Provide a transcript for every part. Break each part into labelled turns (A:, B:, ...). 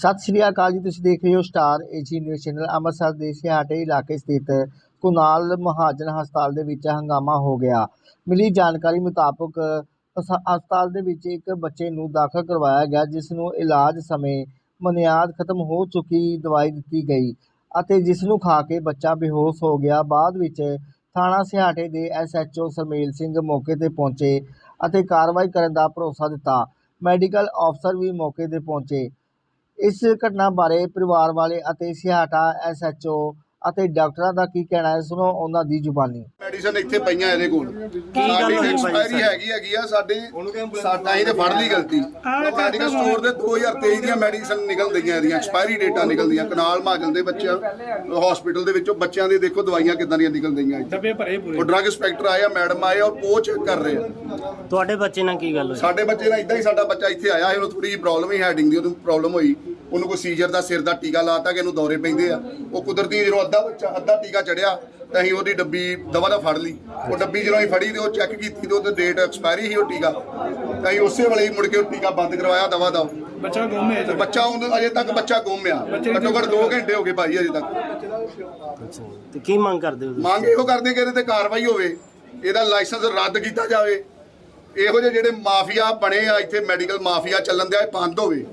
A: ਸਤਿ ਸ਼੍ਰੀ ਅਕਾਲ ਜੀ, ਤੁਸੀਂ ਦੇਖ ਰਹੇ ਹੋ star A G news channel, Amritsar ਦੇ ਸਿਹਾਟੇ ਇਲਾਕੇ ਸਥਿਤ ਕੁਨਾਲ ਮਹਾਜਨ ਹਸਪਤਾਲ ਦੇ ਵਿੱਚ ਹੰਗਾਮਾ ਹੋ ਗਿਆ। ਮਿਲੀ ਜਾਣਕਾਰੀ ਮੁਤਾਬਕ ਹਸ- ਹਸਪਤਾਲ ਦੇ ਵਿੱਚ ਇੱਕ ਬੱਚੇ ਨੂੰ ਦਾਖਲ ਕਰਵਾਇਆ ਗਿਆ, ਜਿਸ ਨੂੰ ਇਲਾਜ ਸਮੇਂ ਮਨਿਆਦ ਖਤਮ ਹੋ ਚੁੱਕੀ ਦਵਾਈ ਦਿੱਤੀ ਗਈ ਅਤੇ ਜਿਸ ਨੂੰ ਖਾ ਕੇ ਬੱਚਾ ਬੇਹੋਸ਼ ਹੋ ਗਿਆ। ਬਾਅਦ ਵਿੱਚ ਥਾਣਾ ਸਿਹਾਟੇ ਦੇ ਐਸਐਚਓ ਸਰਮੇਲ ਸਿੰਘ ਮੌਕੇ ਤੇ ਪਹੁੰਚੇ ਅਤੇ ਕਾਰਵਾਈ ਕਰਨ ਦਾ ਭਰੋਸਾ ਦਿੱਤਾ। ਮੈਡੀਕਲ ਅਫਸਰ ਵੀ ਮੌਕੇ ਤੇ ਪਹੁੰਚੇ। ਇਸ ਘਟਨਾ ਬਾਰੇ ਪਰਿਵਾਰ ਵਾਲੇ ਅਤੇ ਸਿਹਾਟਾ ਐਸਐਚਓ ਅਤੇ ਡਾਕਟਰਾਂ ਦਾ ਕੀ ਕਹਿਣਾ ਹੈ? ਸੁਣੋ ਉਹਨਾਂ ਦੀ ਜ਼ੁਬਾਨੀ।
B: ਮੈਡੀਸਨ ਇੱਥੇ ਪਈਆਂ ਇਹਦੇ ਕੋਲ।
C: ਗੱਲ
B: ਸਾਡੀ ਐਕਸਪਾਇਰੀ ਹੈਗੀ ਹੈਗੀ ਆ ਸਾਡੀ ਸਾਡਾ ਹੀ ਤੇ ਫੜ ਲਈ ਗਲਤੀ। ਮੈਡੀਕਲ ਸਟੋਰ ਦੇ 2023 ਦੀਆਂ ਮੈਡੀਸਨ ਨਿਕਲਦੀਆਂ ਇਹਦੀਆਂ ਐਕਸਪਾਇਰੀ ਡੇਟਾ ਨਿਕਲਦੀਆਂ ਕਨਾਲ ਮਾਜਲ ਦੇ ਬੱਚਿਆਂ ਹਸਪੀਟਲ ਦੇ ਵਿੱਚੋਂ ਬੱਚਿਆਂ ਦੇ ਦੇਖੋ ਦਵਾਈਆਂ ਕਿੱਦਾਂ ਦੀਆਂ ਨਿਕਲਦੀਆਂ ਇੱਥੇ।
C: ਡੱਬੇ ਭਰੇ ਪੂਰੇ।
B: ਉਹ ਡਰੱਗ ਇੰਸਪੈਕਟਰ ਆਇਆ ਮੈਡਮ ਆਏ ਔਰ ਉਹ ਚੈੱਕ ਕਰ ਰਹੇ ਆ।
D: ਤੁਹਾਡੇ ਬੱਚੇ ਨਾਲ ਕੀ ਗੱਲ ਹੋਈ?
B: ਸਾਡੇ ਬੱਚੇ ਨਾਲ ਇਦਾਂ ਹੀ ਸਾਡਾ ਬੱਚਾ ਇੱਥੇ ਆਇਆ ਸੀ ਉਹਨੂੰ ਥੋੜੀ ਜਿਹੀ ਪ੍ਰੋਬਲਮ ਹੀ ਹੈਡਿੰਗ ਦੀ ਉਹਨੂੰ ਪ੍ਰੋਬਲਮ ਹੋਈ। ਉਹਨੂੰ ਕੋਈ ਸੀਜ਼ਰ ਦਾ ਸਿਰ ਦਾ ਟੀਕਾ ਲਾਤਾ ਕਿ ਇਹਨੂੰ ਦੌਰੇ ਪੈਂਦੇ ਆ। ਉਹ ਕੁਦਰਤੀ ਜਦੋਂ ਅੱਧਾ ਬੱਚਾ ਅੱਧਾ ਟੀਕਾ ਚੜਿਆ ਤਾਂ ਅਸੀਂ ਉਹਦੀ ਡੱਬੀ ਦਵਾ ਦਾ ਫੜ ਲਈ। ਉਹ ਡੱਬੀ ਜਦੋਂ ਅਸੀਂ ਫੜੀ ਤੇ ਉਹ ਚੈੱਕ ਕੀਤੀ ਤੇ ਉਹਦੇ ਡੇਟ ਐਕਸਪਾਇਰੀ ਸੀ ਉਹ ਟੀਕਾ। ਤਾਂ ਅਸੀਂ ਉਸੇ ਵੇਲੇ ਹੀ ਮੁੜ ਕੇ ਉਹ ਟੀਕਾ ਬੰਦ ਕਰਵਾਇਆ ਦਵਾ ਦਾ।
C: ਬੱਚਾ ਗੁੰਮ ਹੈ
B: ਬੱਚਾ ਉਹਨੂੰ ਅਜੇ ਤੱਕ ਬੱਚਾ ਗੁੰਮ ਆ।
C: ਦੀ
B: ਘੱਟੋ ਘੱਟ 2 ਘੰਟੇ ਹੋ ਗਏ ਭਾਈ ਅਜੇ ਤੱਕ।
D: ਤੇ ਕੀ ਮੰਗ ਕਰਦੇ ਹੋ
B: ਮੰਗ ਇਹੋ ਕਰਦੇ ਕਿ ਇਹਦੇ ਤੇ ਕਾਰਵਾਈ ਹੋਵੇ। ਇਹਦਾ ਲਾਇਸੈਂਸ ਰੱਦ ਕੀਤਾ ਜਾਵੇ। ਇਹੋ ਜਿਹੇ ਜਿਹੜੇ ਮਾਫੀਆ ਬਣੇ ਆ ਇੱਥੇ ਮੈਡੀਕਲ ਮਾਫੀਆ ਚੱਲਣ ਦਿਆ ਇਹ ਬੰਦ ਹੋਵੇ।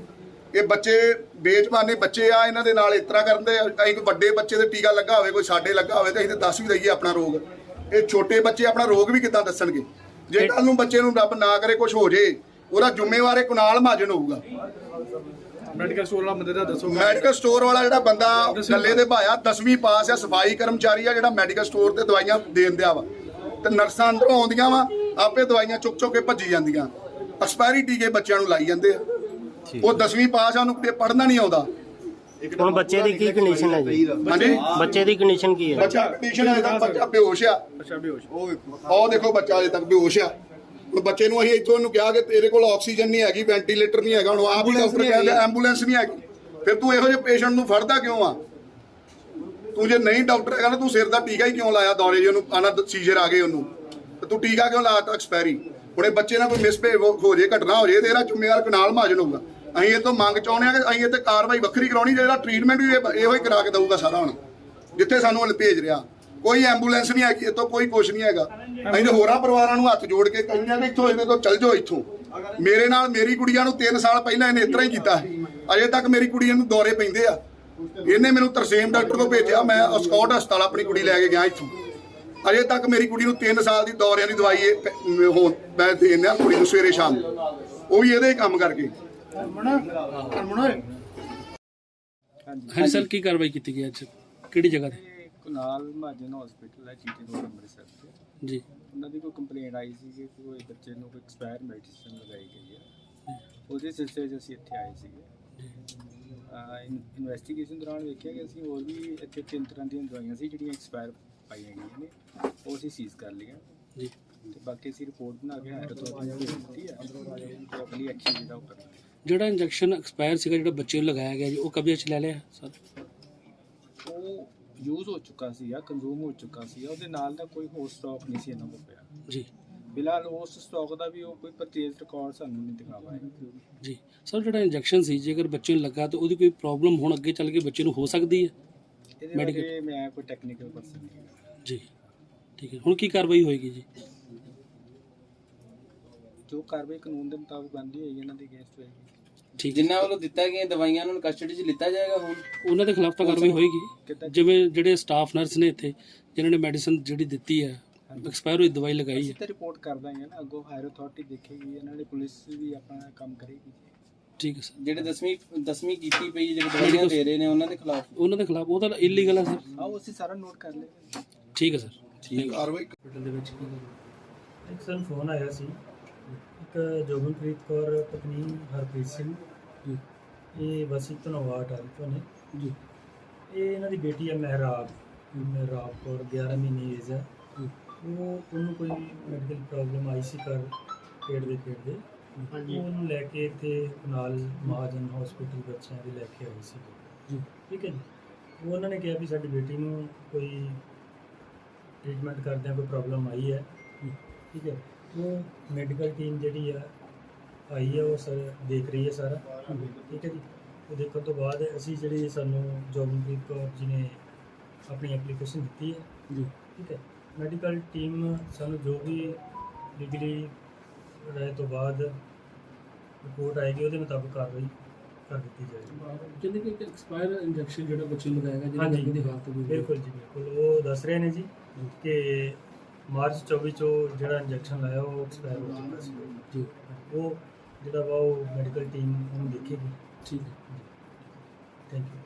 B: ਇਹ ਬੱਚੇ ਬੇਜਮਾਨੇ ਬੱਚੇ ਆ ਇਹਨਾਂ ਦੇ ਨਾਲ ਇਸ ਤਰ੍ਹਾਂ ਕਰਦੇ ਆ। ਅਸੀਂ ਕੋਈ ਵੱਡੇ ਬੱਚੇ ਦੇ ਟੀਕਾ ਲੱਗਾ ਹੋਵੇ ਕੋਈ ਸਾਡੇ ਲੱਗਾ ਹੋਵੇ ਤੇ ਅਸੀਂ ਤੇ ਦੱਸ ਵੀ ਦਈਏ ਆਪਣਾ ਰੋਗ। ਇਹ ਛੋਟੇ ਬੱਚੇ ਆਪਣਾ ਰੋਗ ਵੀ ਕਿੱਦਾਂ ਦੱਸਣਗੇ? ਜੇ ਕੱਲ ਨੂੰ ਬੱਚੇ ਨੂੰ ਰੱਬ ਨਾ ਕਰੇ ਕੁਝ ਹੋ ਜੇ ਉਹਦਾ ਜ਼ਿੰਮੇਵਾਰ ਇਹ ਕੁਨਾਲ ਮਹਾਜਨ ਹੋਊਗਾ।
C: ਮੈਡੀਕਲ ਸਟੋਰ ਵਾਲਾ ਬੰਦੇ ਦਾ ਦੱਸੋ।
B: ਮੈਡੀਕਲ ਸਟੋਰ ਵਾਲਾ ਜਿਹੜਾ ਬੰਦਾ ਗੱਲੇ ਦੇ ਭਾਇਆ 10ਵੀਂ ਪਾਸ ਆ ਸਫ਼ਾਈ ਕਰਮਚਾਰੀ ਆ ਜਿਹੜਾ ਮੈਡੀਕਲ ਸਟੋਰ ਤੇ ਦਵਾਈਆਂ ਦੇਣ ਦਿਆ ਵਾ। ਤੇ ਨਰਸਾਂ ਅੰਦਰੋਂ ਆਉਂਦੀਆਂ ਵਾ ਆਪੇ ਦਵਾਈਆਂ ਚੁੱਕ ਚੁੱਕ ਕੇ ਭੱਜੀ ਜਾਂਦੀਆਂ। ਐਕਸਪਾਇਰੀ ਟੀਕੇ ਬੱਚਿਆਂ ਨੂੰ ਲਾਈ ਜਾਂਦੇ ਆ। ਉਹ 10ਵੀਂ ਪਾਸ ਆ ਉਹਨੂੰ ਪੜ੍ਹਨਾ ਨਹੀਂ ਆਉਂਦਾ।
D: ਹੁਣ ਬੱਚੇ ਦੀ ਕੀ ਕੰਡੀਸ਼ਨ ਹੈ ਜੀ?
B: ਹਾਂਜੀ?
D: ਬੱਚੇ ਦੀ ਕੰਡੀਸ਼ਨ ਕੀ ਹੈ?
B: ਬੱਚਾ ਕੰਡੀਸ਼ਨ ਹੈ ਤਾਂ ਬੱਚਾ ਬੇਹੋਸ਼ ਆ।
C: ਅੱਛਾ ਬੇਹੋਸ਼।
B: ਉਹ ਦੇਖੋ ਬੱਚਾ ਅਜੇ ਤੱਕ ਬੇਹੋਸ਼ ਆ। ਹੁਣ ਬੱਚੇ ਨੂੰ ਅਸੀਂ ਇੱਥੋਂ ਉਹਨੂੰ ਕਿਹਾ ਕਿ ਤੇਰੇ ਕੋਲ ਆਕਸੀਜਨ ਨਹੀਂ ਹੈਗੀ ਵੈਂਟੀਲੇਟਰ ਨਹੀਂ ਹੈਗਾ ਹੁਣ ਆਪ ਹੀ ਡਾਕਟਰ ਕਹਿੰਦੇ ਐਂਬੂਲੈਂਸ ਨਹੀਂ ਹੈਗੀ। ਫਿਰ ਤੂੰ ਇਹੋ ਜਿਹੇ ਪੇਸ਼ੈਂਟ ਨੂੰ ਫੜਦਾ ਕਿਉਂ ਆ? ਤੂੰ ਜੇ ਨਹੀਂ ਡਾਕਟਰ ਹੈਗਾ ਨਾ ਤੂੰ ਸਿਰ ਦਾ ਟੀਕਾ ਹੀ ਕਿਉਂ ਲਾਇਆ ਦੌਰੇ ਜੇ ਉਹਨੂੰ ਆਣਾ ਸੀਜ਼ਰ ਆ ਗਏ ਉਹਨੂੰ। ਤੇ ਤੂੰ ਟੀਕਾ ਕਿਉਂ ਲਾਤਾ ਐਕਸਪਾਇਰੀ ਹੁਣ ਇਹ ਬੱਚੇ ਨਾਲ ਕੋਈ ਮਿਸਬਿਹੇਵ ਹੋ ਜੇ ਘਟਨਾ ਹੋ ਜੇ ਤੇ ਇਹਦਾ ਜ਼ਿੰਮੇਵਾਰ ਕਨਾਲ ਮਹਾਜਨ ਹੋਊਗਾ। ਅਸੀਂ ਇਹ ਤੋਂ ਮੰਗ ਚਾਹੁੰਦੇ ਆ ਕਿ ਅਸੀਂ ਇਹ ਤੇ ਕਾਰਵਾਈ ਵੱਖਰੀ ਕਰਾਉਣੀ, ਜਿਹੜਾ ਟ੍ਰੀਟਮੈਂਟ ਵੀ ਇਹੋ ਹੀ ਕਰਾ ਕੇ ਦਊਗਾ ਸਾਰਾ ਹੁਣ, ਜਿੱਥੇ ਸਾਨੂੰ ਭੇਜ ਰਿਹਾ। ਕੋਈ ਐਂਬੂਲੈਂਸ ਨਹੀਂ ਹੈਗੀ, ਇੱਥੋਂ ਕੋਈ ਕੁਛ ਨਹੀਂ ਹੈਗਾ। ਅਸੀਂ ਤੇ ਹੋਰਾਂ ਪਰਿਵਾਰਾਂ ਨੂੰ ਹੱਥ ਜੋੜ ਕੇ ਕਹਿੰਦੇ ਆ ਕਿ ਇੱਥੋਂ ਇਹਦੇ ਤੋਂ ਚੱਲ ਜਾਓ ਇੱਥੋਂ। ਮੇਰੇ ਨਾਲ ਮੇਰੀ ਕੁੜੀਆਂ ਨੂੰ 3 ਸਾਲ ਪਹਿਲਾਂ ਇਹਨੇ ਇਸ ਤਰ੍ਹਾਂ ਹੀ ਕੀਤਾ ਅਜੇ ਤੱਕ ਮੇਰੀ ਕੁੜੀਆਂ ਨੂੰ ਦੌਰੇ ਪੈਂਦੇ ਆ। ਇਹਨੇ ਮੈਨੂੰ ਤਰਸੇਮ ਡਾਕਟਰ ਕੋਲ ਭੇਜਿਆ, ਮੈਂ ਸਕਾਟ ਹਸਪਤਾਲ ਆਪਣੀ ਕੁੜੀ ਲੈ ਕੇ ਗਿਆ ਇੱਥੋਂ। ਅਜੇ ਤੱਕ ਮੇਰੀ ਕੁੜੀ ਨੂੰ 3 ਸਾਲ ਦੀ ਦੌਰਿਆਂ ਦੀ ਦਵਾਈ ਇਹ ਮੈਂ ਦੇਣਾ ਕੁੜੀ ਨੂੰ ਸਵੇਰੇ ਸ਼ਾਮ ਉਹ ਵੀ ਇਹਦੇ ਕੰਮ ਕਰਕੇ।
E: ਹਾਂਜੀ ਸਰ ਕੀ ਕਾਰਵਾਈ ਕੀਤੀ ਗਈ ਅੱਜ? ਕਿਹੜੀ ਜਗ੍ਹਾ ਤੇ?
F: ਕੁਨਾਲ ਮਹਾਜਨ ਹਸਪੀਟਲ ਹੈ ਜੀਟੀ ਰੋਡ ਅੰਮ੍ਰਿਤਸਰ ਤੇ।
E: ਜੀ।
F: ਉਹਨਾਂ ਦੀ ਕੋਈ ਕੰਪਲੇਂਟ ਆਈ ਸੀ ਕਿ ਕੋਈ ਬੱਚੇ ਨੂੰ ਕੋਈ ਐਕਸਪਾਇਰ ਮੈਡੀਸਿਨ ਲਗਾਈ ਗਈ ਹੈ। ਉਹਦੇ ਸਿਲਸਿਲੇ 'ਚ ਅਸੀਂ ਇੱਥੇ ਆਏ ਸੀਗੇ। ਇਨਵੈਸਟੀਗੇਸ਼ਨ ਦੌਰਾਨ ਵੇਖਿਆ ਕਿ ਅਸੀਂ ਹੋਰ ਵੀ ਇੱਥੇ ਤਿੰਨ ਤਰ੍ਹਾਂ ਦੀਆਂ ਦਵਾਈਆਂ ਸੀ ਜਿਹੜੀਆਂ ਐਕਸਪਾਇਰ ਪਾਈਆਂ ਗਈਆਂ ਨੇ ਉਹ ਅਸੀਂ ਸੀਜ਼ ਕਰ ਲਈਆਂ।
E: ਜੀ।
F: ਤੇ ਬਾਕੀ ਅਸੀਂ ਰਿਪੋਰਟ ਬਣਾ ਕੇ ਹਾਇਰ ਅਥਾਰਟੀ ਨੂੰ ਦਿੱਤੀ ਹੈ। ਤੇ ਅਗਲੀ ਐਕਸ਼ਨ ਜਿਹੜਾ ਉਹ ਕਰਨਾ
E: ਜਿਹੜਾ ਇੰਜੈਕਸ਼ਨ ਐਕਸਪਾਇਰ ਸੀਗਾ ਜਿਹੜਾ ਬੱਚੇ ਨੂੰ ਲਗਾਇਆ ਗਿਆ ਜੀ ਉਹ ਕਬਜ਼ੇ 'ਚ ਲੈ ਲਿਆ ਸਰ?
F: ਉਹ ਯੂਜ਼ ਹੋ ਚੁੱਕਾ ਸੀ ਜਾਂ ਕੰਜ਼ੂਮ ਹੋ ਚੁੱਕਾ ਸੀ ਉਹਦੇ ਨਾਲ ਦਾ ਕੋਈ ਹੋਰ ਸਟਾਕ ਨਹੀਂ ਸੀ ਇਹਨਾਂ ਕੋਲ ਪਿਆ।
E: ਜੀ।
F: ਫਿਲਹਾਲ ਉਸ ਸਟਾਕ ਦਾ ਵੀ ਉਹ ਕੋਈ ਪਰਚੇਜ਼ ਰਿਕਾਰਡ ਸਾਨੂੰ ਨਹੀਂ ਦਿਖਾ ਪਾਏ
E: ਜੀ। ਸਰ ਜਿਹੜਾ ਇੰਜੈਕਸ਼ਨ ਸੀ ਜੇਕਰ ਬੱਚੇ ਨੂੰ ਲੱਗਾ ਤਾਂ ਉਹਦੀ ਕੋਈ ਪ੍ਰੋਬਲਮ ਹੁਣ ਅੱਗੇ ਚੱਲ ਕੇ ਬੱਚੇ ਨੂੰ ਹੋ ਸਕਦੀ ਹੈ?
F: ਬਾਰੇ ਮੈਂ ਕੋਈ ਟੈਕਨੀਕਲ ਪਰਸਨ ਨਹੀਂ।
E: ਜੀ। ਠੀਕ ਹੈ। ਹੁਣ ਕੀ ਕਾਰਵਾਈ ਹੋਏਗੀ ਜੀ?
F: ਜੋ ਕਾਰਵਾਈ ਕਾਨੂੰਨ ਦੇ ਮੁਤਾਬਕ ਬਣਦੀ ਹੋਏਗੀ ਇਹਨਾਂ ਦੀ ਅਗੇਂਸਟ ਹੋਏਗੀ।
E: ਠੀਕ
G: ਜਿਨ੍ਹਾਂ ਵੱਲੋਂ ਦਿੱਤਾ ਗਈਆਂ ਦਵਾਈਆਂ ਨੂੰ ਕਸਟਡੀ 'ਚ ਲਿੱਤਾ ਜਾਏਗਾ ਹੁਣ?
E: ਉਹਨਾਂ ਦੇ ਖਿਲਾਫ ਤਾਂ ਕਾਰਵਾਈ ਹੋਏਗੀ। ਜਿਵੇਂ ਜਿਹੜੇ ਸਟਾਫ ਨਰਸ ਨੇ ਇੱਥੇ ਜਿਨ੍ਹਾਂ ਨੇ ਮੈਡੀਸਨ ਜਿਹੜੀ ਦਿੱਤੀ ਹੈ ਐਕਸਪਾਇਰ ਹੋਈ ਦਵਾਈ ਲਗਾਈ
F: ਅਸੀਂ
E: ਹੈ।
F: ਤਾਂ ਰਿਪੋਰਟ ਕਰ ਦਾਂਗੇ ਨਾ ਅੱਗੋਂ ਹਾਇਰ ਅਥਾਰਟੀ ਦੇਖੇਗੀ ਇਹਨਾਂ ਦੀ ਪੁਲਿਸ ਵੀ ਆਪਣਾ ਕੰਮ ਕਰੇਗੀ।
E: ਠੀਕ ਹੈ ਸਰ
G: ਜਿਹੜੇ 10ਵੀਂ 10ਵੀਂ ਕੀਤੀ ਪਈ ਜਿਹੜੇ ਦਵਾਈਆਂ ਦੇ ਰਹੇ ਨੇ ਉਹਨਾਂ ਦੇ ਖਿਲਾਫ?
E: ਉਹਨਾਂ ਦੇ ਖਿਲਾਫ ਉਹ ਤਾਂ ਇਲੀਗਲ ਹੈ ਸਰ
F: ਆਓ ਅਸੀਂ ਸਾਰਾ ਨੋਟ ਕਰ ਲਏ
E: ਠੀਕ ਹੈ ਸਰ
B: ਕਾਰਵਾਈ
E: ਹਸਪੀਟਲ ਦੇ ਵਿੱਚ ਕੀ
H: ਇੱਕ ਸਾਨੂੰ ਫੋਨ ਆਇਆ ਸੀ। ਇੱਕ ਜੋਗਨਪ੍ਰੀਤ ਕੌਰ ਪਤਨੀ ਹਰਪ੍ਰੀਤ ਸਿੰਘ।
E: ਜੀ।
H: ਇਹ ਵਸੀ ਧਨਵਾਟ ਆ ਤੋਂ ਨੇ।
E: ਜੀ।
H: ਇਹ ਇਹਨਾਂ ਦੀ ਬੇਟੀ ਹੈ ਮਹਿਰਾਬ। ਮਹਿਰਾਬ ਕੌਰ 11 ਮਹੀਨੇ ਏਜ ਹੈ।
E: ਜੀ।
H: ਉਹ ਉਹਨੂੰ ਕੋਈ ਮੈਡੀਕਲ ਪ੍ਰੋਬਲਮ ਆਈ ਸੀ ਕਰ ਪੇਟ ਦੇ ਪੇਟ ਦੇ। ਹਾਂਜੀ। ਉਹਨੂੰ ਲੈ ਕੇ ਇੱਥੇ ਨਾਲ ਮਹਾਜਨ ਹਸਪੀਟਲ ਬੱਚਿਆਂ ਦੇ ਲੈ ਕੇ ਆਏ ਸੀ।
E: ਜੀ।
H: ਠੀਕ ਹੈ ਜੀ। ਉਹ ਉਹਨਾਂ ਨੇ ਕਿਹਾ ਵੀ ਸਾਡੀ ਬੇਟੀ ਨੂੰ ਕੋਈ ਟ੍ਰੀਟਮੈਂਟ ਕਰਦਿਆਂ ਕੋਈ ਪ੍ਰੋਬਲਮ ਆਈ ਹੈ। ਠੀਕ ਹੈ। ਉਹ ਮੈਡੀਕਲ ਟੀਮ ਜਿਹੜੀ ਆ ਆਈ ਹੈ ਉਹ ਸਰ ਦੇਖ ਰਹੀ ਹੈ ਸਾਰਾ। ਠੀਕ ਹੈ ਜੀ? ਉਹ ਦੇਖਣ ਤੋਂ ਬਾਅਦ ਅਸੀਂ ਜਿਹੜੀ ਸਾਨੂੰ ਜੋਗਨਪ੍ਰੀਤ ਕੌਰ ਜੀ ਨੇ ਆਪਣੀ ਐਪਲੀਕੇਸ਼ਨ ਦਿੱਤੀ ਹੈ
E: ਜੀ।
H: ਠੀਕ ਹੈ? ਮੈਡੀਕਲ ਟੀਮ ਸਾਨੂੰ ਜੋ ਵੀ ਲੀਗਲੀ ਰਾਏ ਤੋਂ ਬਾਅਦ ਰਿਪੋਰਟ ਆਏਗੀ ਉਹਦੇ ਮੁਤਾਬਕ ਕਾਰਵਾਈ ਕਰ ਦਿੱਤੀ ਜਾਏਗੀ।
E: ਕਹਿੰਦੇ ਕਿ ਇੱਕ ਐਕਸਪਾਇਰ ਇੰਜੈਕਸ਼ਨ ਜਿਹੜਾ ਬੱਚੇ ਨੂੰ ਲਗਾਏਗਾ ਜਿਹਦੇ
H: ਹਾਂਜੀ।
E: ਲੱਗੇ ਦੀ ਹਾਲਤ
H: ਬਿਲਕੁਲ ਜੀ ਬਿਲਕੁਲ। ਉਹ ਦੱਸ ਰਹੇ ਨੇ ਜੀ। ਕਿ ਮਾਰਚ 24 ਚੋਂ ਜਿਹੜਾ ਇੰਜੈਕਸ਼ਨ ਲਾਇਆ ਉਹ ਐਕਸਪਾਇਰ ਹੋ ਚੁੱਕਾ ਸੀ।
E: ਜੀ।
H: ਉਹ ਜਿਹੜਾ ਵਾ ਉਹ ਮੈਡੀਕਲ ਟੀਮ ਉਹਨੂੰ ਦੇਖੇਗੀ।
E: ਠੀਕ ਹੈ।
H: Thank you